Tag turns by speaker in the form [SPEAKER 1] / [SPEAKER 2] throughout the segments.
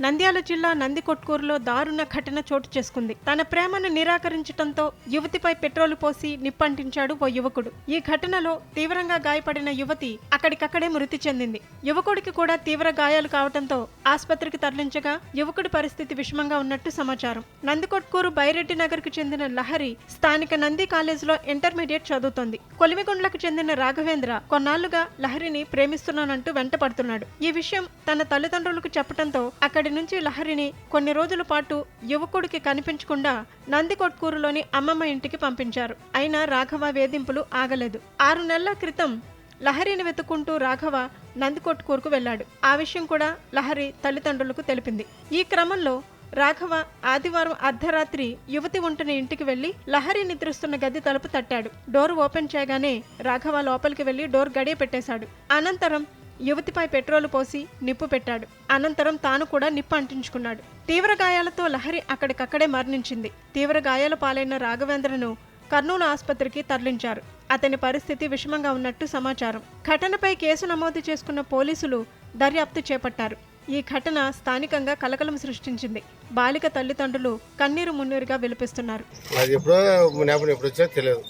[SPEAKER 1] నంద్యాల జిల్లా నందికొట్కూరులో దారుణ ఘటన చోటు చేసుకుంది. తన ప్రేమను నిరాకరించడంతో యువతిపై పెట్రోల్ పోసి నిప్పంటించాడు ఓ యువకుడు. ఈ ఘటనలో తీవ్రంగా గాయపడిన యువతి అక్కడికక్కడే మృతి చెందింది. యువకుడికి కూడా తీవ్ర గాయాలు కావడంతో ఆసుపత్రికి తరలించగా యువకుడి పరిస్థితి విషమంగా ఉన్నట్టు సమాచారం. నందికొట్కూరు బైరెడ్డి నగర్కు చెందిన లహరి స్థానిక నంది కాలేజీలో ఇంటర్మీడియట్ చదువుతోంది. కొలిమిగుండ్లకు చెందిన రాఘవేంద్ర కొన్నాళ్ళుగా లహరిని ప్రేమిస్తున్నానంటూ వెంటపడుతున్నాడు. ఈ విషయం తన తల్లిదండ్రులకు చెప్పడంతో అక్కడి నుంచి లహరిని కొన్ని రోజుల పాటు యువకుడికి కనిపించకుండా నందికొట్కూరులోని అమ్మమ్మ ఇంటికి పంపించారు. అయినా రాఘవ వేధింపులు ఆగలేదు. ఆరు నెలల క్రితం లహరిని వెతుక్కుంటూ రాఘవ నందికొట్కూరుకు వెళ్ళాడు. ఆ విషయం కూడా లహరి తల్లిదండ్రులకు తెలిపింది. ఈ క్రమంలో రాఘవ ఆదివారం అర్ధరాత్రి యువతి ఉంటున్న ఇంటికి వెళ్ళి లహరి నిద్రిస్తున్న గది తలుపు తట్టాడు. డోర్ ఓపెన్ చేయగానే రాఘవ లోపలికి వెళ్ళి డోర్ గడియ పెట్టేశాడు. అనంతరం యువతిపై పెట్రోలు పోసి నిప్పు పెట్టాడు. అనంతరం తాను కూడా నిప్పు అంటించుకున్నాడు. తీవ్ర గాయాలతో లహరి అక్కడికక్కడే మరణించింది. తీవ్ర గాయాల పాలైన రాఘవేంద్రను కర్నూలు ఆసుపత్రికి తరలించారు. అతని పరిస్థితి విషమంగా ఉన్నట్టు సమాచారం. ఘటనపై కేసు నమోదు చేసుకున్న పోలీసులు దర్యాప్తు చేపట్టారు. ఈ ఘటన స్థానికంగా కలకలం సృష్టించింది. బాలిక తల్లిదండ్రులు కన్నీరు మున్నీరుగా విలపిస్తున్నారు.
[SPEAKER 2] అది ఎప్పుడో జ్ఞాపకం ఎప్పుడు వచ్చా తెలియదు.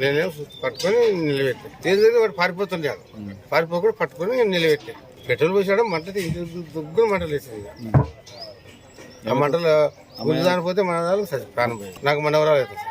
[SPEAKER 2] నేనేం పట్టుకొని నిలబెట్టాను తెలియదు వాడు పారిపోతున్నాడు పారిపోకుండా పట్టుకొని నిలబెట్టాను పెట్రోల్ పోసాడు మంట దుగ్గున మంటలు వేసింది. ఆ మంటలు గురి దానిపోతే మన ప్రాణం పోయింది. నాకు మనవరాలు అవుతుంది